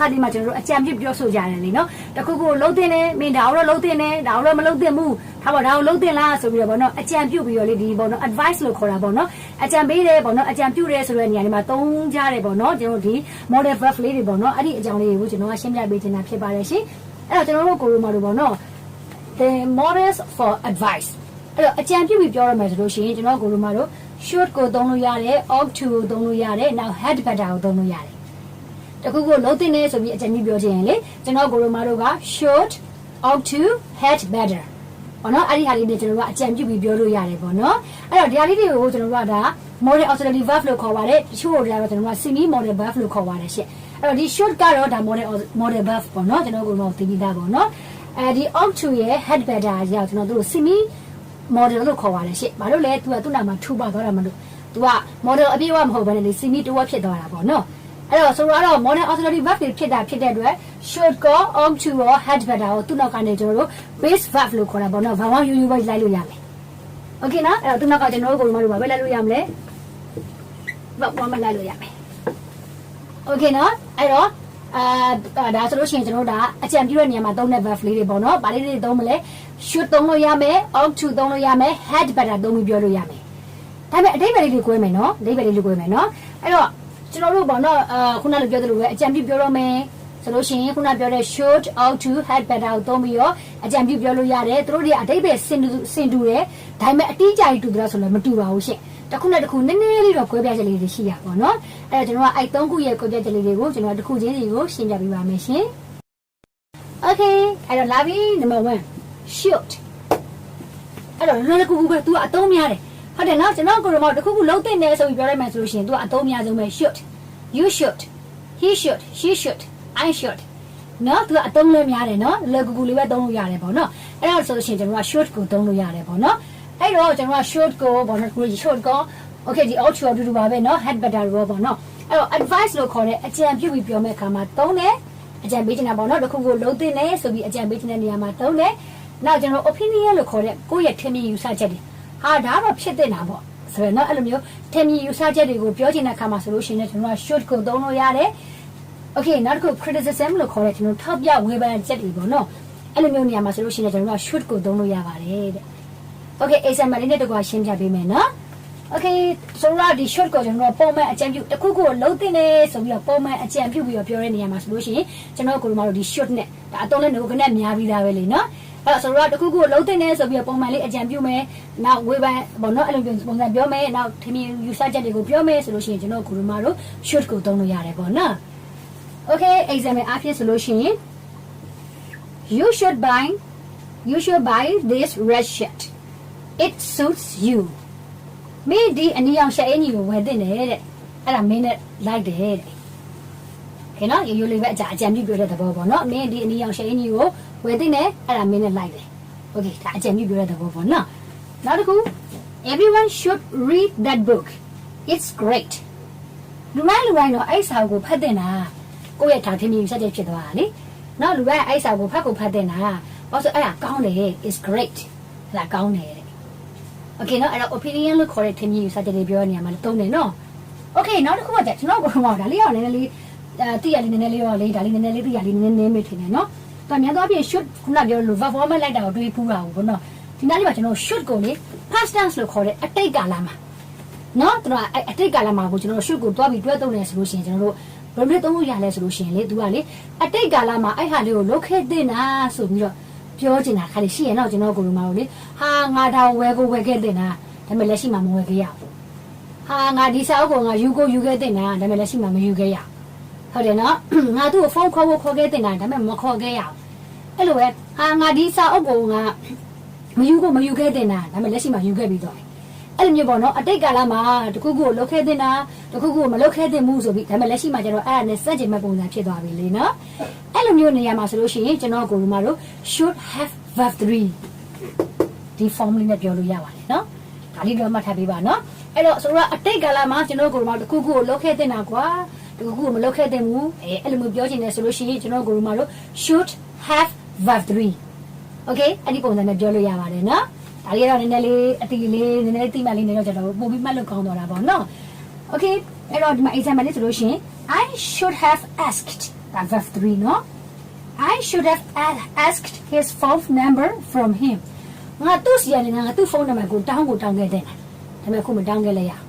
ခါဒီမှာကျွန်တော်တို့အကြံပြုပြောဆိုကြတယ်လေနော်တခုခုလုံးတင်နေမင်းဒါတော့လုံးတင်နေဒါတော့မလုံးတင်ဘူးထားပါဒါကိုလုံးတင်လားဆိုပြီးတော့ဗောနော်အကြံပြုပြီးတော့လေဒီဗောနော် advice လို့ခေါ်တာဗောနော်အကြံပေးတယ်ဗောနော်အကြံပြုတယ်ဆိုတဲ့နေရာဒီမှာသုံးကြတယ်ဗောနော်ကျွန်တော်တို့ဒီ model verb လေးတွေဗောနော်အဲ့ဒီအကြောင်းလေးတွေကိုကျွန်တော်ကရှင်းပြပေးချင်တာဖြစ်ပါတယ်ရှင်အဲ့တော့ကျွန်တော်တို့ကိုရိုမာတို့ဗောနော် the models for advice အဲ့တော့အကြံပြုပြီးပြောရမယ်ဆိုလို့ရှိရင်ကျွန်တော်ကိုရိုမာတို့ should ကိုသုံးလို့ရတယ် ought to ကိုသုံးလို့ရတယ်နောက် had better ကိုသုံးလို့ရတယ် တခုခုလုံးတင်နေဆိုပြီးအကြံပြုပြောချင်ရင်လေကျွန်တော်ကိုရိုမာတို့က should ought to had better ဘောနော်အဲ့ဒီဟာလေးတွေကျွန်တော်တို့ကအကြံပြုပြီးပြောလို့ရတယ်ပေါ့နော်အဲ့တော့ဒီဟာလေးတွေကိုကျွန်တော်တို့ကဒါ model auxiliary verb လို့ခေါ်ပါတယ်တချို့တွေကတော့ကျွန်တော်တို့က semi model verb လို့ခေါ်ပါတယ်ရှင့်အဲ့တော့ဒီ should ကတော့ဒါ model model verb ပေါ့နော်ကျွန်တော်ကိုတော့သိပြီးသားပေါ့နော်အဲဒီ ought to ရဲ့ had better ရောက်ကျွန်တော်တို့ semi model လို့ခေါ်ပါတယ်ရှင့်ဘာလို့လဲ तू ကသူ့နာမှာထူပါသွားတာမလို့ तू က model အပြည့်အဝမဟုတ်ဘဲနဲ့လေ semi တဝက်ဖြစ်သွားတာပေါ့နော် အဲ့တော့ဆိုတော့ modern auxiliary verb တွေဖြစ်တာဖြစ်တဲ့အတွက် should ကော ought to ရော had better ကိုသူ့နောက်ကနေကျွန်တော်တို့ base verb လို့ခေါ်တာပေါ့နော်ဘာမှယူယူပဲလိုက်လို့ရမယ် okay နော်အဲ့တော့သူ့နောက်ကကျွန်တော်တို့ကိုယ်မတို့ဘာပဲလိုက်လို့ရမလဲဘာဘာမှလိုက်လို့ရမယ် okay နော်အဲ့တော့အာဒါဆိုလို့ရှိရင်ကျွန်တော်တို့ဒါအကြံပြုတဲ့နေရာမှာသုံးတဲ့ verb လေးတွေပေါ့နော်။ဗာလေးတွေသုံးမလဲ should သုံးလို့ရမယ် ought to သုံးလို့ရမယ် had better သုံးပြီးပြောလို့ရမယ်။ဒါပေမဲ့အတိတ်ပဲလေးတွေ꿰မယ်နော်။အတိတ်ပဲလေးတွေ꿰မယ်နော်။အဲ့တော့ ကျွန်တော်တို့ပေါ့နော်အာခုနလိုပြောသလိုပဲအကြံပြုပြောတော့မယ်ဆိုလို့ရှိရင်ခုနပြောတဲ့ should ought to had better ကိုသုံးပြီးတော့အကြံပြုပြောလို့ရတယ်။သူတို့တွေအတိတ်ပဲစင်တူစင်တူတယ်။ဒါပေမဲ့အတိအကျကြီးတူတယ်ဆိုလည်းမတူပါဘူးရှင့်။တစ်ခုနဲ့တစ်ခုနည်းနည်းလေးတော့꿰ပြချက်လေးတွေရှိရပါတော့။အဲ့တော့ကျွန်တော်ကအဲ့သုံးခုရဲ့꿰ပြချက်လေးတွေကိုကျွန်တော်တစ်ခုချင်းစီကိုရှင်းပြပေးပါမယ်ရှင်။ Okay အဲ့တော့လာပြီ number 1 should အဲ့တော့လွယ်ကူကူပဲ तू ကအသုံးများတယ် ဟုတ်တယ်နော်ကျွန်တော်ကိုရမောတခုခုလုံးသိနေဆိုပြီးပြောလိုက်မှဆိုလို့ရှိရင် तू ကအသုံးများဆုံးပဲ should you should he should she should i should နော် तू ကအသုံးလဲများတယ်နော်လွယ်ကူကူလေးပဲသုံးလို့ရတယ်ပေါ့နော်အဲ့တော့ဆိုလို့ရှိရင်ကျွန်တော်က should ကိုသုံးလို့ရတယ်ပေါ့နော်အဲ့တော့ကျွန်တော်က should ကိုပေါ့နော်ကို should ကို okay ဒီ ought to အတူတူပါပဲနော် had better ရောပေါ့နော်အဲ့တော့ advice လို့ခေါ်တဲ့အကြံပြုပြီးပြောမဲ့အခါမှာသုံးတယ်အကြံပေးချင်တာပေါ့နော်တခုခုလုံးသိနေဆိုပြီးအကြံပေးချင်တဲ့နေရာမှာသုံးတယ်နောက်ကျွန်တော် opinion လို့ခေါ်တဲ့ကိုယ့်ရဲ့ထင်မြင်ယူဆချက်တွေ ဟာဒါတော့ဖြစ်တဲ့နာပေါ့ဆိုရင်တော့အဲ့လိုမျိုးထင်မြင်ယူဆချက်တွေကိုပြောချင်တဲ့အခါမှာဆိုလို့ရှိရင်ကျွန်တော်က should ကိုသုံးလို့ရတယ် okay နောက်တစ်ခု criticism လို့ခေါ်တဲ့ကျွန်တော်ထောက်ပြဝေဖန်ချက်တွေပေါ့နော်အဲ့လိုမျိုးနေရာမှာဆိုလို့ရှိရင်ကျွန်တော်က should ကိုသုံးလို့ရပါတယ်တဲ့ okay example လေးနဲ့တကွာရှင်းပြပေးမယ်နော် okay ဆိုတော့ဒီ short ကိုကျွန်တော်ပုံမှန်အကြံပြုတစ်ခုခုကိုလုံးတင်နေဆိုပြီးတော့ပုံမှန်အကြံပြုပြီးတော့ပြောတဲ့နေရာမှာဆိုလို့ရှိရင်ကျွန်တော်ကိုယ်တို့မတို့ဒီ short နဲ့ဒါအတုံးနဲ့ငုတ်ကနေများပြီးသားပဲလေနော် အဲ့တော့ဆိုတော့တစ်ခုခုကိုလုံးတင်နေဆိုပြီးတော့ပုံမှန်လေးအကြံပြုမယ်နောက်ဝေဖန်ဘောနော်အဲ့လိုပုံစံပြောမယ်နောက်ထင်မြင်ယူဆချက်တွေကိုပြောမယ်ဆိုလို့ရှိရင်ကျွန်တော်ကိုယ်တို့မတို့ short ကိုသုံးလို့ရတယ်ပေါ့နော် okay example အဖြစ်ဆိုလို့ရှိရင် you should buy you should buy this red shirt it suits you မင်းဒီအနီအောင်ရှက်အင်းကြီးကိုဝယ်တင်တယ်တဲ့အဲ့ဒါမင်းနဲ့လိုက်တယ်တဲ့ခင်ဗျာရိုးရိုးလေးပဲအကြအကြံပြုပြောတဲ့သဘောပေါ့နော်မင်းဒီအနီအောင်ရှက်အင်းကြီးကို ဝယ်သိနေအဲ့ဒါမင်းနဲ့လိုက်တယ် okay ဒါအကြံပြုပြရတဲ့ဘောပေါ့နော်နောက်တစ်ခု everyone should read that book it's great လူမလူတိုင်းတော့အဲ့စာကိုဖတ်တင်တာကိုယ့်ရဲ့ဓာတ်ထင်းမြင်ဆက်ချက်ဖြစ်သွားတာလေနောက်လူကအဲ့စာကိုဖတ်ကိုဖတ်တင်တာဘာလို့အဲ့ဒါကောင်းတယ် is great ဒါကောင်းတယ်တဲ့ okay နော်အဲ့တော့ opinion လို့ခေါ်တဲ့ထင်မြင်ဆက်ချက်တွေပြောနေရမှာတုံးတယ်နော် okay နောက်တစ်ခုကကျွန်တော်ကတော့ဒါလေးရောနည်းနည်းလေးအဲတိရလေးနည်းနည်းလေးရောလေးဒါလေးနည်းနည်းလေးတိရလေးနည်းနည်းမေးထင်တယ်နော် ဒါများသောအားဖြင့် should ခုနပြောလို့ verb form လိုက်တာကိုတွေးဖူးတာကိုနော်။ဒီနေ့လေးမှာကျွန်တော် should ကိုလေ past tense လို့ခေါ်တဲ့အတိတ်ကာလမှာနော်ကျွန်တော်အတိတ်ကာလမှာကိုကျွန်တော် should ကိုတွားပြီးတွဲသုံးနေဆိုလို့ရှိရင်ကျွန်တော်တို့ဘယ်လိုသုံးလို့ရလဲဆိုလို့ရှိရင်လေသူကလေအတိတ်ကာလမှာအဲ့ဟာလေးကိုလုတ်ခဲ့တဲ့နာဆိုပြီးတော့ပြောချင်တာခါလေးရှိရင်တော့ကျွန်တော်ကိုယ်လိုမှာလေဟာငါဒါဝဲကိုဝဲခဲ့တဲ့နာဒါပေမဲ့လက်ရှိမှာမဝယ်ခဲ့ရဘူးဟာငါဒီစာအုပ်ကိုငါယူကိုယူခဲ့တဲ့နာဒါပေမဲ့လက်ရှိမှာမယူခဲ့ရဘူးဟုတ်တယ်နော်ငါသူ့ကိုဖုန်းခေါ်ဖို့ခေါ်ခဲ့တဲ့နာဒါပေမဲ့မခေါ်ခဲ့ရဘူး အဲ့လိုပဲဟာငါဒီစာအုပ်ကိုငါမယူကိုမယူခဲ့တဲ့နာဒါပေမဲ့လက်ရှိမှာယူခဲ့ပြီးတော့အဲ့လိုမျိုးပေါ့နော်အတိတ်ကာလမှာတခုခုကိုလုတ်ခဲ့တဲ့နာတခုခုကိုမလုတ်ခဲ့တဲ့မှုဆိုပြီးဒါပေမဲ့လက်ရှိမှာကျတော့အဲ့ဒါနဲ့စက်ကျင်မဲ့ပုံစံဖြစ်သွားပြီလေနော်အဲ့လိုမျိုးနေရာမှာဆိုလို့ရှိရင်ကျွန်တော်ကိုယ်တို့မတို့ should have verb 3ဒီ form လေးနဲ့ပြောလို့ရပါတယ်နော်ဒါလေးတော့မှတ်ထားပေးပါနော်အဲ့တော့ဆိုတော့အတိတ်ကာလမှာကျွန်တော်ကိုယ်တို့မတခုခုကိုလုတ်ခဲ့တဲ့နာကွာတခုခုကိုမလုတ်ခဲ့တဲ့မှုအဲအဲ့လိုမျိုးပြောချင်တယ်ဆိုလို့ရှိရင်ကျွန်တော်ကိုယ်တို့မတို့ should have verb 3 okay အဲ့ဒီပုံစံနဲ့ပြောလို့ရပါတယ်နော်ဒါလေးတော့နည်းနည်းလေးအတီလေးနည်းနည်းလေးတိမှတ်လေးနေတော့ကျွန်တော်ပို့ပြီးမှတ်လို့ကောင်းတော့တာပေါ့နော် okay အဲ့တော့ဒီမှာ example လေးဆိုလို့ရှိရင် I should have asked ဒါ verb 3နော် I should have a- asked his phone number from him ငါသူ့စီကနေငါသူ့ဖုန်းနံပါတ်ကိုတောင်းကိုတောင်းခဲ့တဲ့ဒါပေမဲ့ခုမတောင်းခဲ့လဲရအောင်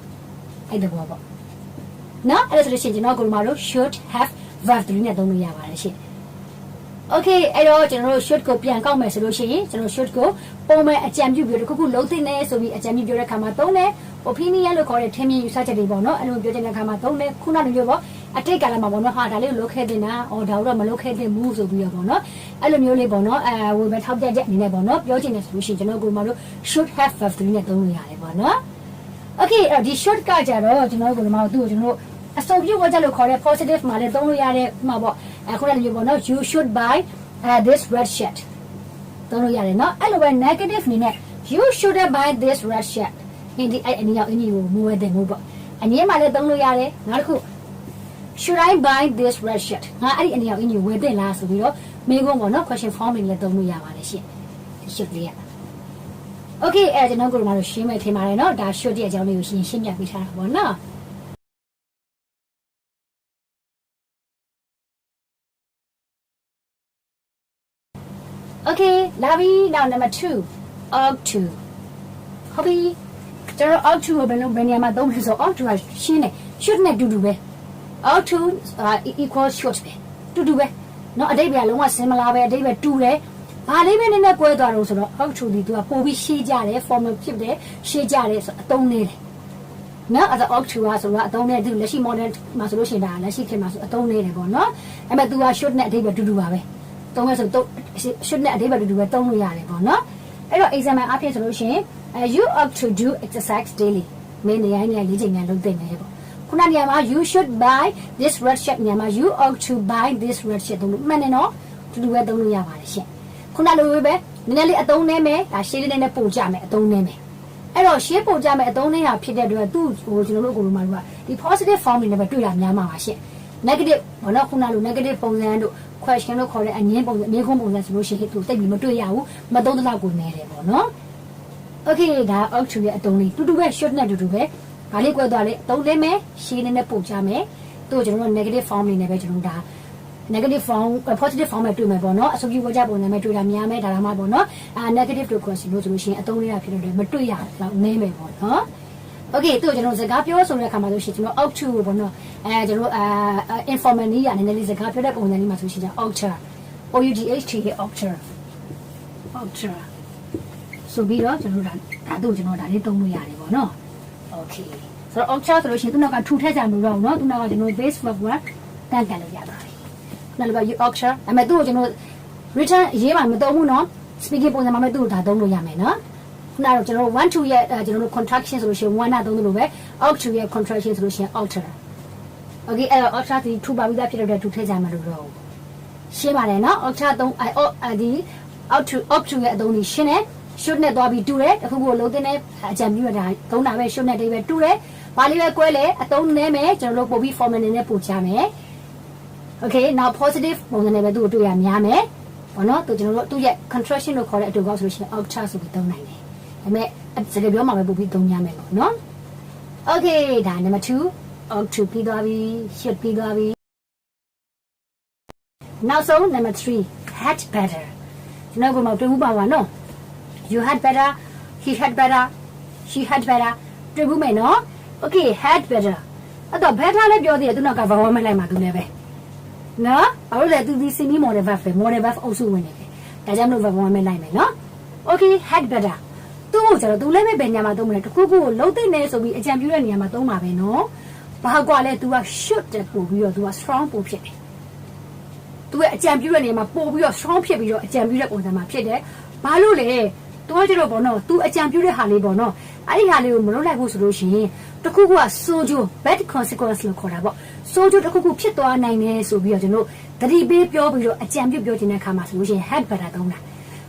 အဲ့ဒါပေါ့ပေါ့နော်အဲ့ဒါဆိုလို့ရှိရင်ကျွန်တော်ကမတို့ should have verb 3နဲ့သုံးလို့ရပါတယ်ရှင် Okay အဲ့တော့ကျွန်တော်တို့ should ကိုပြန်ကောက်မယ်ဆိုလို့ရှိရင်ကျွန်တော် should ကိုပုံမှန်အကြံပြုပြီးတော့တစ်ခုခုလုံးသိနေဆိုပြီးအကြံပြုပြောတဲ့ခါမှာသုံးတယ် opinion လို့ခေါ်တဲ့ထင်မြင်ယူဆချက်တွေပေါ့နော်အဲ့လိုပြောတဲ့ခါမှာသုံးတယ်ခုနကလိုမျိုးပေါ့အတိတ်ကာလမှာပေါ့နော်ဟာဒါလေးကိုလုပ်ခဲ့တင်တာအော်ဒါတော့မလုပ်ခဲ့တင်ဘူးဆိုပြီးတော့ပေါ့နော်အဲ့လိုမျိုးလေးပေါ့နော်အဲဝေဘထောက်ပြချက်အနေနဲ့ပေါ့နော်ပြောချင်တယ်ဆိုလို့ရှိရင်ကျွန်တော်ကိုမတို့ should have verb 3နဲ့သုံးလို့ရတယ်ပေါ့နော် Okay အဲ့တော့ဒီ short ကကြတော့ကျွန်တော်တို့ကဒီမှာသူ့ကိုကျွန်တော်တို့အစုံပြုတ်ဝကြလို့ခေါ်တဲ့ positive မှာလည်းသုံးလို့ရတဲ့ဥပမာပေါ့ အခုလည်းမျိုးပေါ့နော် you should buy uh, this red shirt သုံးလို့ရတယ်နော်အဲ့လိုပဲ negative အနေနဲ့ you should buy this red shirt ဒီဒီအဲ့အနည်းရောက်အနည်းကိုမူဝဲတဲ့မို့ပေါ့အနည်းမှလည်းသုံးလို့ရတယ်နောက်တစ်ခု should I buy this red shirt ငါအဲ့ဒီအနည်းရောက်အနည်းကိုဝယ်တဲ့လားဆိုပြီးတော့မေးခွန်းပေါ့နော် question form နဲ့လည်းသုံးလို့ရပါတယ်ရှင်ဒီ shirt လေးက Okay အဲ့ကျွန်တော်ကိုယ်ကတော့ရှင်းမယ်ထင်ပါတယ်နော်ဒါ short ရဲ့အကြောင်းလေးကိုရှင်းရှင်းပြပေးထားတာပေါ့နော် လာပြီ now number 2 ought to ဟုတ်ပြီကျွန်တော် ought to ကိုဘယ်လိုဘယ်နေရာမှာသုံးလို့ဆို ought to ကရှင်းတယ် should နဲ့တူတူပဲ ought to uh, equal should ပဲတူတူပဲเนาะအတိတ်ပဲလုံးဝ similar ပဲအတိတ်ပဲတူတယ်ဘာလေးပဲနည်းနည်းကွဲသွားတော့ဆိုတော့ ought to ဒီသူကပို့ပြီးရှင်းကြတယ် formal ဖြစ်တယ်ရှင်းကြတယ်ဆိုအသုံးနေတယ်နော်အဲ့ဒါ ought to ကဆိုတော့အသုံးနဲ့သူလက်ရှိ modern မှာဆိုလို့ရှိရင်ဒါလက်ရှိခေတ်မှာဆိုအသုံးနေတယ်ပေါ့နော်အဲ့မဲ့ तू က should နဲ့အတိတ်ပဲတူတူပါပဲ သုံးမဲ့ဆိုတော့ should နဲ့အတိတ်ပဲတူတူပဲသုံးလို့ရတယ်ပေါ့နော်အဲ့တော့ example အဖြစ်ဆိုလို့ရှိရင် you ought to do exercise daily မင်းနေရိုင်းနေလေးချိန်များလုပ်သင့်တယ်ပေါ့ခုနနေရာမှာ you should buy this red shirt နေရာမှာ you ought to buy this red shirt တို့လို့မှန်တယ်နော်တူတူပဲသုံးလို့ရပါတယ်ရှင်ခုနလိုပဲနည်းနည်းလေးအသုံးနည်းမယ်ဒါရှင်းလေးနဲ့ပို့ကြမယ်အသုံးနည်းမယ်အဲ့တော့ရှင်းပို့ကြမယ်အသုံးနည်းဟာဖြစ်တဲ့အတွက်သူ့ဟိုကျွန်တော်တို့အကုန်လုံးမှာကဒီ positive form တွေနဲ့ပဲတွေ့ရများမှာပါရှင် negative ဘောနော်ခုနလို negative ပုံစံတို့ question လို့ခေါ်တဲ့အငင်းပုံစံအမြင်ခုံးပုံစံဆိုလို့ရှိရင်သူတိတ်ပြီးမတွေ့ရဘူးမသုံးသလောက်ကိုနေတယ်ပေါ့နော် Okay ဒါ out to ရဲ့အတုံးလေးတူတူပဲ short နဲ့တူတူပဲဘာလေးကွဲသွားလဲအတုံးလေးမယ်ရှင်းနေနဲ့ပို့ချမယ်သူ့ကိုကျွန်တော်တို့ negative form နေနဲ့ပဲကျွန်တော်တို့ဒါ negative form positive form နဲ့တွေ့မယ်ပေါ့နော်အစုပ်ကြီးဝကြပုံစံနဲ့တွေ့တာများမယ်ဒါမှမဟုတ်ပေါ့နော်အာ negative တို့ question လို့ဆိုလို့ရှိရင်အတုံးလေးကဖြစ်လို့မတွေ့ရတော့နည်းမယ်ပေါ့နော် Okay သူ့ကိုကျွန်တော်စကားပြောဆိုတဲ့အခါမှာဆိုရှင်ကျွန်တော် out to ပေါ့နော်အဲကျွန်တော်အာ informal နည်းရအနေနဲ့လေးစကားပြောတဲ့ပုံစံလေးမှာဆိုရှင်ကျွန်တော် outer O U D H T A outer outer ဆိုပြီးတော့ကျွန်တော်တို့ဒါဒါတို့ကျွန်တော်ဒါလေးသုံးလို့ရတယ်ပေါ့နော် Okay ဆိုတော့ outer ဆိုလို့ရှိရင်သူနောက်ကထူထက်ကြမလို့တော့ဘူးเนาะသူနောက်ကကျွန်တော် base verb ကတန်ကန်လို့ရပါတယ်နောက်တစ်ခါ you outer အမေသူ့ကိုကျွန်တော် return ရေးမှမသုံးဘူးเนาะ speaking ပုံစံမှာမဲ့သူ့ကိုဒါသုံးလို့ရမယ်เนาะ ခုနကတော့ကျွန်တော်တို့1 2ရဲ့ကျွန်တော်တို့ contraction ဆိုလို့ရှိရင်1နဲ့သုံးသလိုပဲ out 2ရဲ့ contraction ဆိုလို့ရှိရင် outer okay အဲ့တော့ outer ဒီ2ပါပြီးသားဖြစ်တဲ့တူထည့်ကြမှာလို့တော့ရှင်းပါတယ်နော် outer 3 out ဒီ out to up to ရဲ့အသုံးကြီးရှင်းတယ် should နဲ့သွားပြီးတူတယ်အခုကိုလုံးတင်တဲ့အကြံပြုရတာသုံးတာပဲ should နဲ့တိပဲတူတယ်ဘာလေးပဲကွဲလဲအသုံးနည်းမယ်ကျွန်တော်တို့ပို့ပြီး formal နဲ့ပို့ချမယ် okay now positive ပုံစံနဲ့ပဲသူ့ကိုတွေ့ရများမယ်ဘောနော်သူကျွန်တော်တို့သူ့ရဲ့ contraction လို့ခေါ်တဲ့အတူကောက်ဆိုလို့ရှိရင် outer ဆိုပြီးသုံးနိုင်တယ် ဒါပေမဲ့စကားပြောမှာပဲပို့ပြီးသုံးရမယ်ပေါ့နော် okay ဒါ number 2 ought to ပြီးသွားပြီ should ပြီးသွားပြီနောက်ဆုံး number 3 had better ကျွန်တော်ကမှတွေ့မှုပါပါနော် you had better he had better she had better တွေ့မှုမယ်နော် okay had better အဲ့တော့ better လည်းပြောသေးတယ်သူနောက်ကဘာဝမဲ့လိုက်မှာသူလည်းပဲနော်ဘာလို့လဲသူဒီ semi model verb ပဲ model verb အုပ်စုဝင်နေတယ်ဒါကြောင့်မလို့ဘာဝမဲ့လိုက်မယ်နော် okay had better သူ့ကိုကျတော့သူလည်းပဲဘယ်ညမှာသုံးမလဲတခုခုကိုလုံးသိနေဆိုပြီးအကြံပြုတဲ့နေရာမှာသုံးပါပဲနော်ဘာကွာလဲ तू က should တက်ပို့ပြီးတော့ तू က strong ပို့ဖြစ်တယ်သူရဲ့အကြံပြုတဲ့နေရာမှာပို့ပြီးတော့ strong ဖြစ်ပြီးတော့အကြံပြုတဲ့ပုံစံမှာဖြစ်တယ်ဘာလို့လဲသူကကျတော့ဘောနော် तू အကြံပြုတဲ့ဟာလေးဘောနော်အဲ့ဒီဟာလေးကိုမလုပ်လိုက်ဘူးဆိုလို့ရှိရင်တခုခုက sojo bad consequence လို့ခေါ်တာပေါ့ sojo တခုခုဖြစ်သွားနိုင်တယ်ဆိုပြီးတော့ကျွန်တော်သတိပေးပြောပြီးတော့အကြံပြုပြောခြင်းတဲ့အခါမှာဆိုလို့ရှိရင် had better သုံးတာ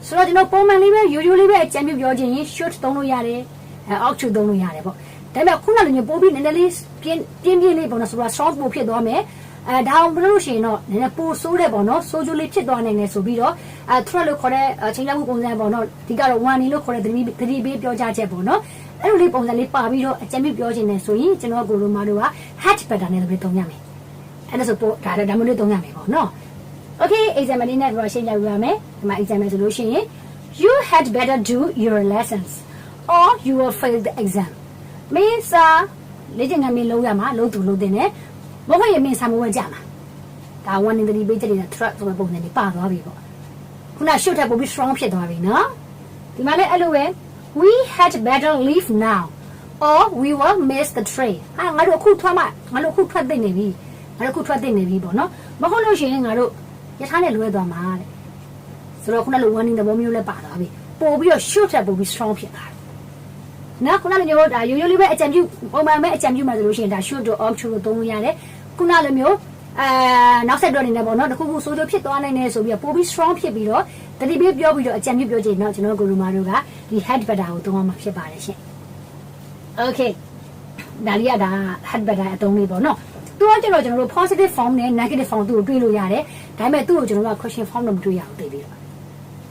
ဆိုတော့ကျွန်တော်ပုံမှန်လေးပဲရိုးရိုးလေးပဲအကြံပြုပြောခြင်းရင် should သုံးလို့ရတယ်အဲ ought to သုံးလို့ရတယ်ပေါ့ဒါပေမဲ့ခုနကလိုမျိုးပို့ပြီးနည်းနည်းလေးပြင်းပြင်းပြင်းလေးပေါ့နော်ဆိုတော့ short ပို့ဖြစ်သွားမယ်အဲဒါအောင်မလို့ရှိရင်တော့နည်းနည်းပိုဆိုးတယ်ပေါ့နော်ဆိုးကျိုးလေးဖြစ်သွားနိုင်တယ်ဆိုပြီးတော့အဲ threat လို့ခေါ်တဲ့ချိန်လောက်မှုပုံစံပေါ့နော်ဒီကတော့ warning လို့ခေါ်တဲ့သတိသတိပေးပြောကြားချက်ပေါ့နော်အဲ့လိုလေးပုံစံလေးပါပြီးတော့အကြံပြုပြောခြင်းနဲ့ဆိုရင်ကျွန်တော်ကိုလိုမာတို့က hatch better နဲ့လည်းသုံးရမယ်အဲ့ဒါဆိုပို့ဒါဒါမျိုးလေးသုံးရမယ်ပေါ့နော် Okay example လေးနဲ့တော့ရှင်းပြပြရမယ်ဒီမှာ example ဆိုလို့ရှိရင် you had better do your lessons or you will fail the exam မင်းစာလေ့ကျင့်ခန်းမင်းလုံးရမှာလုံးသူလုံးတင်တယ်မဟုတ်ရင်မင်းစာမဝဲကြမှာဒါ1 in 3 page လေးနဲ့ track ဆိုတဲ့ပုံစံလေးပါသွားပြီပေါ့ခုန shoot ထပ်ပို့ပြီး strong ဖြစ်သွားပြီနော်ဒီမှာလည်းအဲ့လိုပဲ we had better leave now or we will miss the train ဟာငါတို့အခုထွက်မှငါတို့အခုထွက်သိနေပြီငါတို့အခုထွက်သိနေပြီပေါ့နော်မဟုတ်လို့ရှိရင်ငါတို့ ရထားနဲ့လွဲသွားမှာတဲ့ဆိုတော့ခုနလို warning သဘောမျိုးလည်းပါသွားပြီပို့ပြီးတော့ shoot ထပ်ပို့ပြီး strong ဖြစ်သွားတယ်နော်ခုနလိုမျိုးဒါရိုးရိုးလေးပဲအကြံပြုပုံမှန်ပဲအကြံပြုမှဆိုလို့ရှိရင်ဒါ shoot တို့ off တို့သုံးလို့ရတယ်ခုနလိုမျိုးအဲနောက်ဆက်တွဲအနေနဲ့ပေါ့နော်တခုခုဆိုးကျိုးဖြစ်သွားနိုင်တယ်ဆိုပြီးတော့ပို့ပြီး strong ဖြစ်ပြီးတော့တတိပိပြောပြီးတော့အကြံပြုပြောချင်တော့ကျွန်တော်ကိုလူမာတို့ကဒီ head better ကိုသုံးရမှာဖြစ်ပါတယ်ရှင် Okay ဒါလေးကဒါ head better အသုံးလေးပေါ့နော် သူကကျတော့ကျွန်တော်တို့ positive form နဲ့ negative form သူ့ကိုတွေးလို့ရတယ်ဒါပေမဲ့သူ့ကိုကျွန်တော်တို့က question form တော့မတွေးရဘူးသိပြီးတော့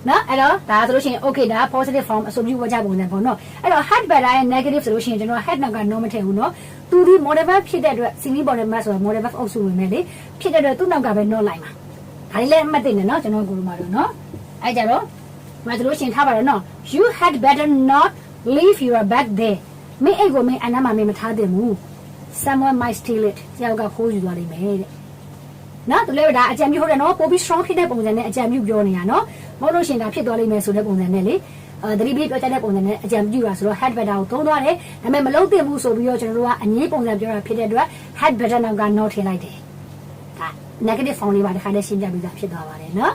နော်အဲ့တော့ဒါဆိုလို့ရှိရင် okay ဒါ positive form အဆိုပြုဝကြပုံစံပေါ့နော်အဲ့တော့ head better ရဲ့ negative ဆိုလို့ရှိရင်ကျွန်တော် head နောက်က no မထည့်ဘူးနော်သူဒီ model verb ဖြစ်တဲ့အတွက် singly model verb ဆိုတာ model verb အုပ်စုဝင်မယ်လေဖြစ်တဲ့အတွက်သူ့နောက်ကပဲ not လိုက်မှာဒါလေးလည်းအမှတ်သိနေနော်ကျွန်တော်ကိုလိုမှာတော့နော်အဲ့ကြတော့မဆိုလို့ရှိရင်ထားပါတော့နော် you had better not leave your bag there မင်းအိတ်ကိုမင်းအနားမှာမင်းမထားသင့်ဘူး someone might steal it တယောက်ကခိုးယူသွားလိမ့်မယ်တဲ့နော်သူလည်းဒါအကြံပြုဟုတ်တယ်နော်ပိုပြီး strong ဖြစ်တဲ့ပုံစံနဲ့အကြံပြုပြောနေတာနော်မဟုတ်လို့ရှရင်ဒါဖြစ်သွားလိမ့်မယ်ဆိုတဲ့ပုံစံနဲ့လေအဲသတိပေးပြောချတဲ့ပုံစံနဲ့အကြံပြုတာဆိုတော့ head better ကိုသုံးသွားတယ်ဒါပေမဲ့မလုံးသင့်ဘူးဆိုပြီးတော့ကျွန်တော်တို့ကအငြင်းပုံစံပြောတာဖြစ်တဲ့အတွက် head better နောက်က not ထည့်လိုက်တယ်ဒါ negative form လေးပါတစ်ခါတည်းရှင်းပြပြီးသားဖြစ်သွားပါတယ်နော်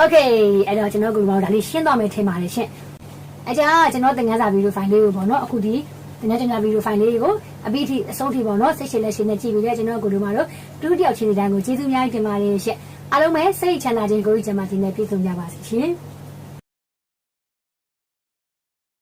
okay အဲ့တော့ကျွန်တော်ကဘာဒါလေးရှင်းသွားမယ်ထင်ပါတယ်ရှင်အဲကြောင့်ကျွန်တော်သင်ခန်းစာဗီဒီယိုဖိုင်လေးကိုပေါ့နော်အခုဒီ သင်ခန်းစာဗီဒီယိုဖိုင်လေးကိုအပြီးထိအဆုံးထိပေါ့နော်စိတ်ရှည်လက်ရှည်နဲ့ကြည့်ပြီးတော့ကျွန်တော်ကိုတို့မှာတော့တူတယောက်ချင်းစီတိုင်းကိုကျေးဇူးများတင်ပါတယ်ရှင်အားလုံးပဲစိတ်ချမ်းသာခြင်းကိုယ်ကျမ်းမာခြင်းနဲ့ပြည့်စုံကြပါစေရှင်